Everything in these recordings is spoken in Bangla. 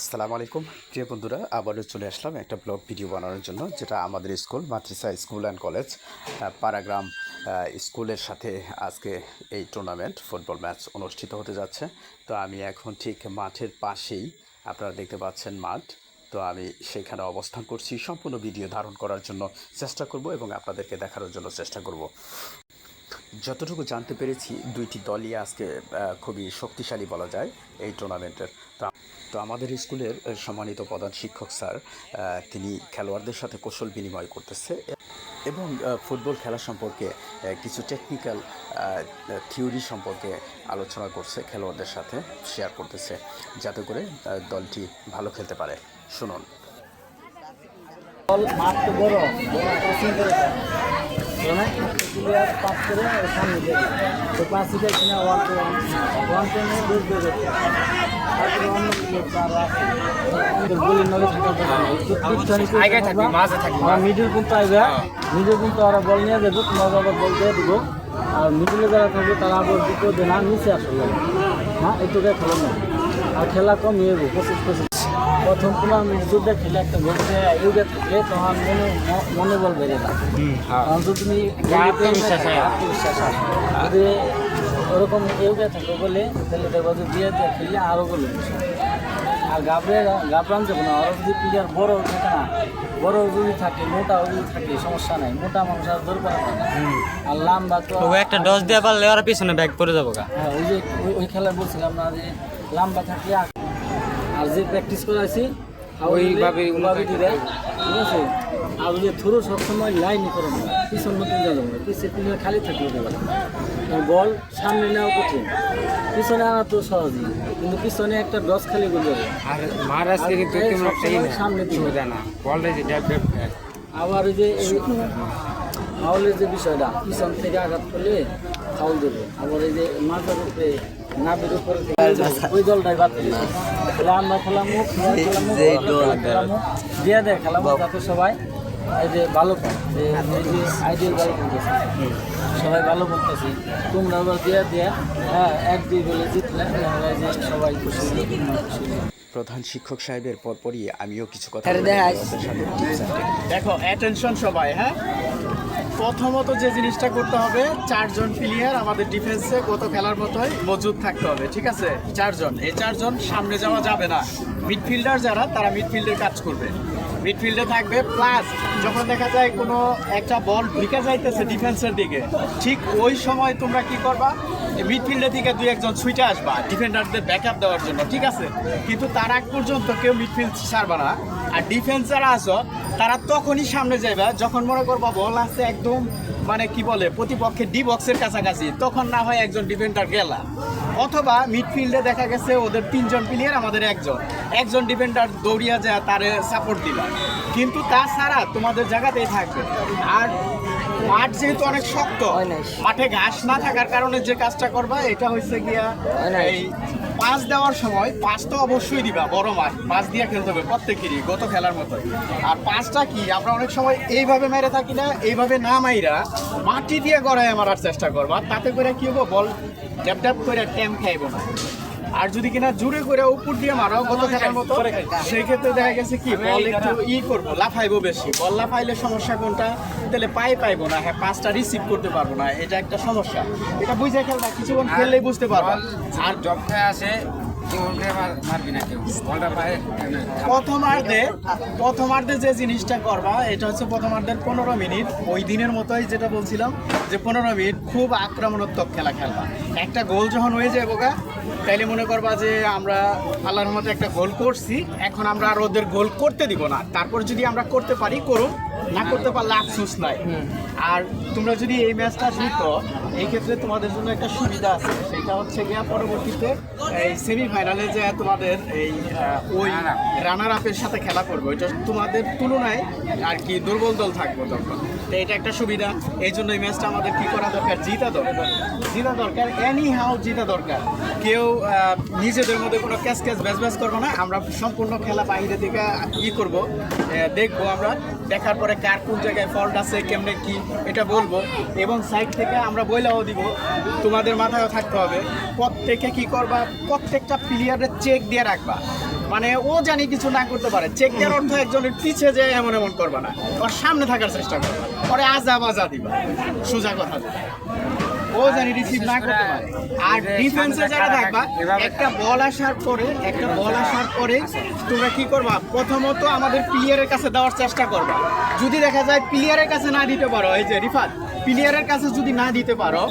আসসালামু আলাইকুম। প্রিয় বন্ধুরা, আবারও চলে আসলাম একটা ব্লগ ভিডিও বানানোর জন্য, যেটা আমাদের school Matrisha school and college Paragram স্কুলের সাথে আজকে এই টুর্নামেন্ট ফুটবল ম্যাচ অনুষ্ঠিত হতে যাচ্ছে। তো আমি এখন ঠিক মাঠের পাশেই, আপনারা দেখতে পাচ্ছেন মাঠ। তো আমি সেখানে অবস্থান করছি। সম্পূর্ণ ভিডিও ধারণ করার জন্য চেষ্টা করব এবং আপনাদেরকে দেখানোর জন্য চেষ্টা করব। যতটুকু জানতে পেরেছি, দুইটি দলই আজকে খুবই শক্তিশালী বলা যায় এই টুর্নামেন্টের তো তো আমাদের স্কুলের সম্মানিত প্রধান শিক্ষক স্যার তিনি খেলোয়াড়দের সাথে কৌশল বিনিময় করতেছে এবং ফুটবল খেলা সম্পর্কে কিছু টেকনিক্যাল থিওরি সম্পর্কে আলোচনা করছে, খেলোয়াড়দের সাথে শেয়ার করতেছে, যাতে করে দলটি ভালো খেলতে পারে। শুনুন বল মাঠ তো বড় বড় পাসিং করে সামনে যায় তো পাস দিতে কিনা ওয়ান টু ওয়ান ওয়ান টেনে দূর দূর তারপরে অন্য থাকা। মিডিল পর্যন্ত আইবে মিডিল পর্যন্ত ওরা বল নিয়ে যাবে তোমার আবার বল দিয়ে দেবো। আর মিডিলে যারা থাকবে তারা আবার দুটো দেনা নিচে আসলে হ্যাঁ এইটুকাই খেলা না আর খেলা কম ইয়ে পঁচিশ পঁচিশ প্রথম টুর্নামেন্ট যুদ্ধে খেলে একটা গোলতে ইউগে থাকলে তখন মনে মনোবল বেড়ে যায় কারণ তো তুমি আত্মবিশ্বাস হয়। আত্মবিশ্বাস হয় যদি ওরকম ইউগে থাকে বলে তাহলে দেখব যে দিয়ে দিয়ে খেললে আরও গোল আর গাবড়ে গাবড়ান যাব না ওরা যদি প্লেয়ার বড় থাকে না বড় যদি থাকে মোটা যদি থাকে সমস্যা নাই। মোটা মানুষ আর দরকার হয় না। আর লাম্বা তো একটা ডস দিয়ে পারলে ওরা পিছনে ব্যাগ করে যাব হ্যাঁ ওই যে ওই- ওই খেলায় বলছিলাম না যে লাম্বা থাকলে আর যে প্র্যাকটিস করাইছি ওইভাবে ওইভাবে দিবে ঠিক আছে? আর ওই যে থ্রো সবসময় লাইনই করে না পিছন মতন যাবে। না পিছিয়ে পিছনে খালি থাকলে পারে বল সামনে নেওয়া কঠিন। পিছনে আনা তো সহজই কিন্তু পিছনে একটা ডস খালি করে যাবে আর মহারাজকে কিন্তু না সামনে দিবে। সুবিধা না। বলটা যে আবার ওই যে ফাউলের যে বিষয়টা পিছন থেকে আঘাত করলে ফাউল দেবে। আবার এই যে মাথার উপরে ওই দলটাই বাদ আমরা খেলামো খেলামো খেলামো দিয়ে দেয় খেলামো যাতে সবাই এই যে ভালো পায় যে আইডিয়াল ভালো বলতেছে সবাই ভালো বলতেছি তোমরা আবার দিয়ে দিয়ে হ্যাঁ এক দুই বলে জিতলে যে সবাই খুশি প্রধান শিক্ষক সাহেবের পরপরই আমিও কিছু কথা। দেখো অ্যাটেনশন সবাই হ্যাঁ? প্রথমত যে জিনিসটা করতে হবে, চারজন প্লেয়ার আমাদের ডিফেন্সে গত খেলার মতোই মজুদ থাকতে হবে, ঠিক আছে? চারজন। এই চারজন সামনে যাওয়া যাবে না। মিডফিল্ডার যারা, তারা মিডফিল্ডের কাজ করবে। মিডফিল্ডে থাকবে প্লাস যখন দেখা যায় কোনো একটা বল ঢুকে যাইতেছে ডিফেন্সের দিকে, ঠিক ওই সময় তোমরা কি করবা? মিডফিল্ডের দিকে দুই একজন ছুটে আসবা ডিফেন্ডারদের ব্যাকআপ দেওয়ার জন্য, ঠিক আছে? কিন্তু তার আগ পর্যন্ত কেউ মিডফিল্ড ছাড়বা না। আর ডিফেন্স যারা আসো তারা তখনই সামনে যাইবা, যখন মনে করব বল আছে একদম মানে কি বলে প্রতিপক্ষের ডি বক্সের কাছাকাছি, তখন না হয় একজন ডিফেন্ডার গেলা। অথবা মিডফিল্ডে দেখা গেছে ওদের তিনজন প্লেয়ার আমাদের একজন। একজন ডিফেন্ডার দৌড়িয়া যায়, তারে সাপোর্ট দিল। কিন্তু তাছাড়া তোমাদের জায়গাতেই থাকবে। আর মাঠ যেহেতু অনেক শক্ত। মাঠে ঘাস না থাকার কারণে যে কাজটা করবা এটা হচ্ছে গিয়া। এই পাস দেওয়ার সময় পাস তো অবশ্যই দিবা বড় মাঠ পাস দিয়ে খেলতে হবে প্রত্যেকেরই গত খেলার মতো আর পাসটা কি আমরা অনেক সময় এইভাবে মেরে থাকি না এইভাবে না মাইরা মাটি দিয়ে গড়ায় মারার চেষ্টা করবা তাতে করে কি হব বল ট্যাপ ট্যাপ করে ট্যাম খাইবো না আর যদি কিনা জুড়ে করে উপর দিয়ে মারাও গত খেলার মতো সেই ক্ষেত্রে দেখা গেছে কি বল একটু ই করব লাফাইবো বেশি। বল লাফাইলে সমস্যা কোনটা? তাহলে পায়ে পাইবো না হ্যাঁ পাঁচটা রিসিভ করতে পারব না এটা একটা সমস্যা। এটা বুঝে খেলবা কিছুক্ষণ খেললেই বুঝতে পারব। আর জবটা আসে প্রথমার্ধে প্রথমার্ধে যে জিনিসটা করবা এটা হচ্ছে প্রথমার্ধের পনেরো মিনিট। ওই দিনের মতোই যেটা বলছিলাম যে পনেরো মিনিট খুব আক্রমণাত্মক খেলা খেলবা। একটা গোল যখন হয়ে যায় বোকা তাইলে মনে করবা যে আমরা আল্লাহর মতো একটা গোল করছি এখন আমরা আর ওদের গোল করতে দিব না। তারপর যদি আমরা করতে পারি করুন না করতে পারলে আফসোস নাই। আর তোমরা যদি এই ম্যাচটা জিতো এই ক্ষেত্রে তোমাদের জন্য একটা সুবিধা আছে সেটা হচ্ছে গিয়া পরবর্তীতে এই সেমিফাইনালে যে তোমাদের এই ওই রানার আপের সাথে খেলা করবে, ওইটা তোমাদের তুলনায় আর কি দুর্বল দল থাকবে তখন। তো এটা একটা সুবিধা, এই জন্য এই ম্যাচটা আমাদের কি করা দরকার? জিতা দরকার। জিতা দরকার এনি হাউ জিতা দরকার। কেউ নিজেদের মধ্যে কোনো ক্যাচ ক্যাচ ব্যাচ ব্যাচ করব না। আমরা সম্পূর্ণ খেলা বাইরে থেকে ই করব দেখব আমরা, দেখার পরে কার কোন জায়গায় ফল্ট আছে, কেমনে কি, এটা বলব। এবং সাইড থেকে আমরা বইলাও দিব, তোমাদের মাথায়ও থাকতে হবে। প্রত্যেকে কি করবা? প্রত্যেকটা প্লেয়ারের চেক দিয়ে রাখবা। মানে ও জানি কিছু না করতে পারে। চেক দেওয়ার অর্থ একজনের পিছে যে এমন এমন করবা না। ওর সামনে থাকার চেষ্টা করবা। পরে আজা বাজা দিবা। সোজা কথা। ও জানি রিসিভ না করতে পারে। আর ডিফেন্সে যারা থাকবা একটা বল আসার পরে একটা বল আসার পরে তোমরা কি করবা? প্রথমত আমাদের প্লেয়ারের কাছে দেওয়ার চেষ্টা করবা। যদি দেখা যায় প্লেয়ারের কাছে না দিতে পারো এই যে রিফাত প্লেয়ারের কাছে যদি না দিতে পারো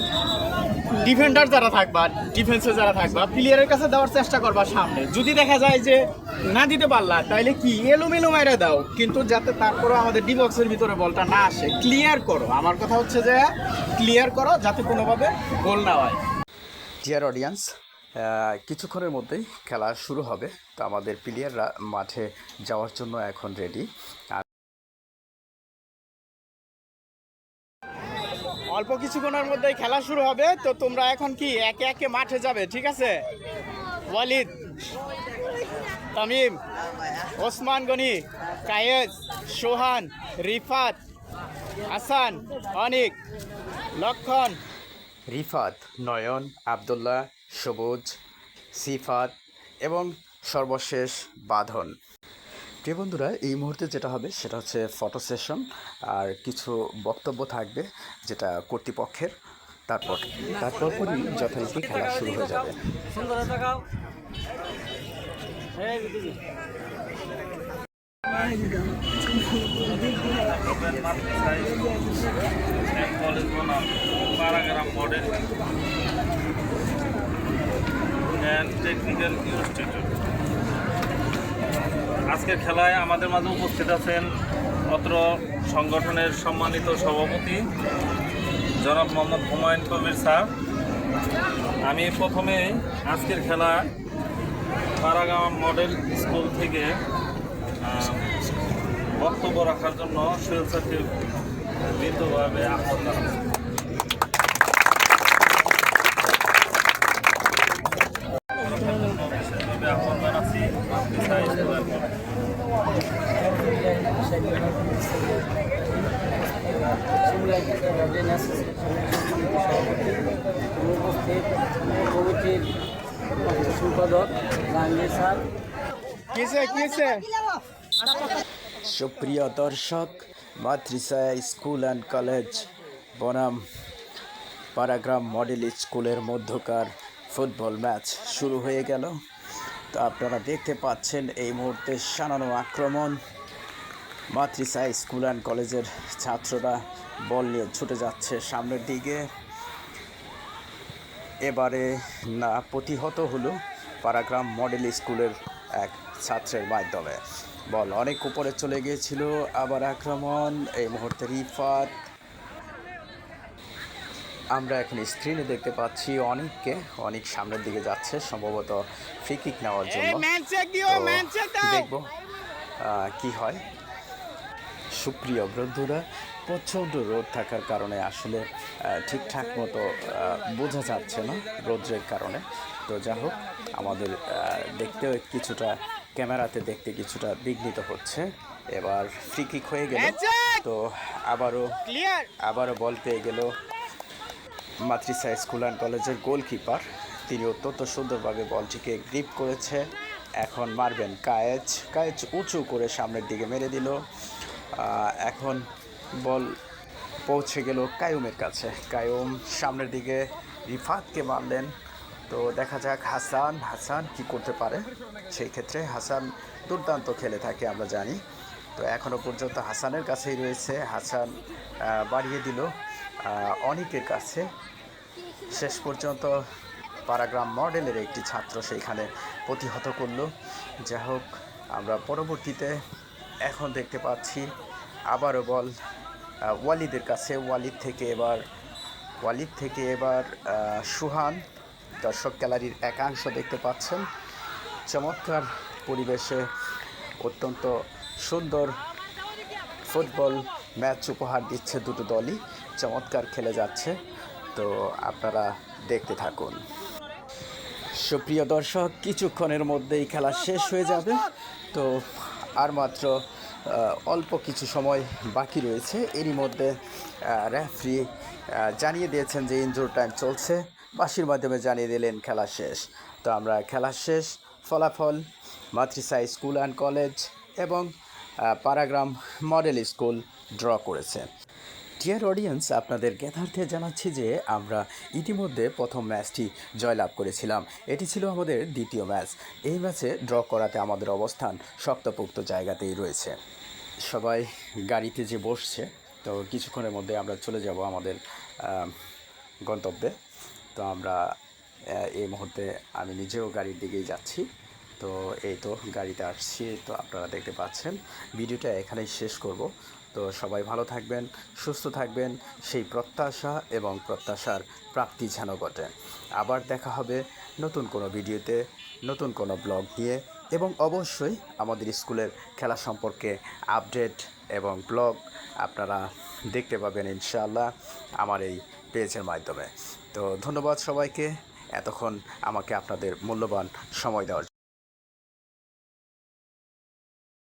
ডিফেন্ডার যারা থাকবা ডিফেন্সে যারা থাকবা প্লেয়ারের কাছে দেওয়ার চেষ্টা করবা সামনে। যদি দেখা যায় যে না দিতে পারলা, তাইলে কি এলোমেলো মেরে দাও। কিন্তু যাতে তারপরে আমাদের ডি বক্সের ভিতরে বলটা না আসে ক্লিয়ার করো। আমার কথা হচ্ছে যে ক্লিয়ার করো, যাতে কোনোভাবে গোল না হয়। ডিয়ার অডিয়েন্স কিছুক্ষণের মধ্যেই খেলা শুরু হবে। তো আমাদের প্লেয়াররা মাঠে যাওয়ার জন্য এখন রেডি অল্প কিছুক্ষণের মধ্যেই খেলা শুরু হবে, তো তোমরা এখন কি একে একে মাঠে যাবে, ঠিক আছে? ওয়ালিদ, তামিম, ওসমান গনি কায়েজ সোহান, রিফাত, হাসান, অনিক, লক্ষণ। রিফাত, নয়ন, আবদুল্লাহ, সবুজ, সিফাত এবং সর্বশেষ বাঁধন। প্রিয় বন্ধুরা, এই মুহূর্তে যেটা হবে সেটা হচ্ছে ফটো সেশন আর কিছু বক্তব্য থাকবে যেটা কর্তৃপক্ষের। তারপর তারপর পরই যথারীতি খেলা শুরু হয়ে যাবে। মডেল টেকনিক্যাল ইনস্টিটিউট আজকের খেলায় আমাদের মাঝে উপস্থিত আছেন অত্র সংগঠনের সম্মানিত সভাপতি জনাব মোহাম্মদ হুমায়ুন কবির স্যার। আমি প্রথমে আজকের খেলা পারাগ্রাম মডেল স্কুল থেকে বক্তব্য রাখার জন্য সোহেল স্যারকে বিনীতভাবে আহ্বান জানাচ্ছি। সুপ্রিয় দর্শক মাতৃসা স্কুল অ্যান্ড কলেজ বনাম পারাগ্রাম মডেল স্কুলের মধ্যকার ফুটবল ম্যাচ শুরু হয়ে গেল। তো আপনারা দেখতে পাচ্ছেন এই মুহূর্তে সানানো আক্রমণ। মাতৃসা স্কুল অ্যান্ড কলেজের ছাত্ররা বল নিয়ে ছুটে যাচ্ছে সামনের দিকে। এবারে না, প্রতিহত হলো পারাগ্রাম মডেল স্কুলের এক ছাত্রের মাধ্যমে। বল অনেক উপরে চলে গিয়েছিল, আবার আক্রমণ। এই মুহূর্তে রিফাত আমরা এখন স্ক্রিনে দেখতে পাচ্ছি অনেককে। অনেক সামনের দিকে যাচ্ছে সম্ভবত ফ্রি কিক নেওয়ার জন্য। দেখব কি হয়। সুপ্রিয় বন্ধুরা প্রচণ্ড রোদ থাকার কারণে আসলে ঠিকঠাক মতো বোঝা যাচ্ছে না রোদ্রের কারণে। তো যা হোক আমাদের দেখতেও কিছুটা ক্যামেরাতে দেখতে কিছুটা বিঘ্নিত হচ্ছে। এবার ফ্রি কিক হয়ে গেল। তো আবারও আবারও বল পেয়ে গেল মাতৃসা স্কুল অ্যান্ড কলেজের গোলকিপার। তিনি অত্যন্ত সুন্দরভাবে বলটিকে গ্রিপ করেছে। এখন মারবেন কায়েজ কায়েজ উঁচু করে সামনের দিকে মেরে দিল। এখন বল পৌঁছে গেল কায়ুমের কাছে। কায়ুম সামনের দিকে রিফাতকে মারলেন। তো দেখা যাক হাসান হাসান কি করতে পারে। সেই ক্ষেত্রে হাসান দুর্দান্ত খেলে থাকে, আমরা জানি। তো এখনও পর্যন্ত হাসানের কাছেই রয়েছে। হাসান বাড়িয়ে দিল অনিকের কাছে। শেষ পর্যন্ত পারাগ্রাম মডেলের একটি ছাত্র সেইখানে প্রতিহত করল। যা হোক, আমরা পরবর্তীতে এখন দেখতে পাচ্ছি আবারও বল ওয়ালিদের কাছে। ওয়ালিদ থেকে এবার, ওয়ালিদ থেকে এবার সুহান, দর্শক গ্যালারির একাংশ দেখতে পাচ্ছেন। চমৎকার পরিবেশে অত্যন্ত সুন্দর ফুটবল ম্যাচ উপহার দিচ্ছে দুটো দলই। চমৎকার খেলে যাচ্ছে। তো আপনারা দেখতে থাকুন। সুপ্রিয় দর্শক, কিছুক্ষণের মধ্যেই খেলা শেষ হয়ে যাবে। তো আর মাত্র অল্প কিছু সময় বাকি রয়েছে। এরই মধ্যে রেফারি জানিয়ে দিয়েছেন যে ইনজোর টাইম চলছে। বাসির মাধ্যমে জানিয়ে দিলেন খেলা শেষ। তো আমরা খেলা শেষ, ফলাফল মাতৃসা স্কুল অ্যান্ড কলেজ এবং পারাগ্রাম মডেল স্কুল ড্র করেছে। ডিয়ার অডিয়েন্স আপনাদের জ্ঞাতার্থে জানাচ্ছি যে আমরা ইতিমধ্যে প্রথম ম্যাচটি জয়লাভ করেছিলাম। এটি ছিল আমাদের দ্বিতীয় ম্যাচ। এই ম্যাচে ড্র করাতে আমাদের অবস্থান শক্তপোক্ত জায়গাতেই রয়েছে। সবাই গাড়িতে যে বসছে, তো কিছুক্ষণের মধ্যে আমরা চলে যাব আমাদের গন্তব্যে। তো আমরা এই মুহূর্তে আমি নিজেও গাড়ির দিকেই যাচ্ছি। তো এই তো গাড়িতে আসছি, তো আপনারা দেখতে পাচ্ছেন। ভিডিওটা এখানেই শেষ করব। তো সবাই ভালো থাকবেন, সুস্থ থাকবেন, সেই প্রত্যাশা এবং প্রত্যাশার প্রাপ্তি যেন ঘটে। আবার দেখা হবে নতুন কোনো ভিডিওতে, নতুন কোনো ব্লগ নিয়ে। এবং অবশ্যই আমাদের স্কুলের খেলা সম্পর্কে আপডেট এবং ব্লগ আপনারা দেখতে পাবেন ইনশাআল্লাহ আমার এই পেজের মাধ্যমে। তো ধন্যবাদ সবাইকে। এতক্ষণ আমাকে আপনাদের মূল্যবান সময় দেওয়ার।